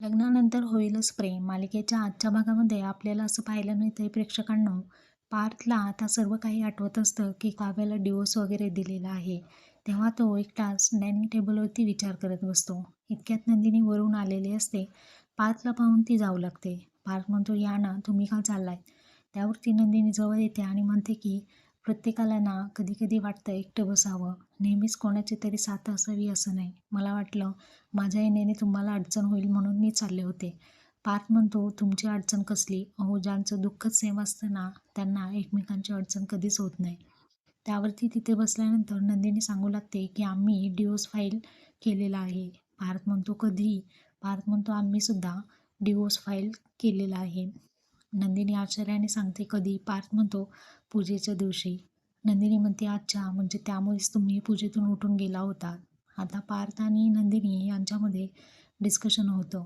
लग्नानंतर होईलच प्रेम. मालिकेच्या आजच्या भागामध्ये आपल्याला असं पाहायला मिळतंय प्रेक्षकांना पार्थला आता सर्व काही आठवत असतं की काव्याला डिवोर्स वगैरे दिलेला आहे. तेव्हा तो एकटाच डायनिंग टेबलवरती विचार करत बसतो. इतक्यात नंदिनी वरून आलेली असते. पार्थला पाहून ती जाऊ लागते. पार्थ म्हणतो या ना तुम्ही का चाललाय? त्यावरती नंदिनी जवळ येते आणि म्हणते की प्रत्येकाला ना कधी कधी वाटतं एकटं बसावं. नेहमीच कोणाची तरी साथ असावी असं नाही. मला वाटलं माझ्या येण्याने तुम्हाला अडचण होईल म्हणून मी चालले होते. पार्थ म्हणतो तुमची अडचण कसली? अहो ज्यांचं दुःखच सेम असतं ना त्यांना एकमेकांची अडचण कधीच होत नाही. त्यावरती तिथे बसल्यानंतर नंदिनी सांगू लागते की आम्ही डिवोर्स फाईल केलेला आहे. पार्थ म्हणतो कधी? पार्थ म्हणतो आम्हीसुद्धा डिवोर्स फाईल केलेला आहे. नंदिनी आश्चर्याने सांगते कधी पार्थ म्हणतो पूजेच्या दिवशी. नंदिनी म्हणते अच्छा म्हणजे त्यामुळेच तुम्ही पूजेतून उठून गेला होता. आता पार्थ आणि नंदिनी यांच्यामध्ये डिस्कशन होतं.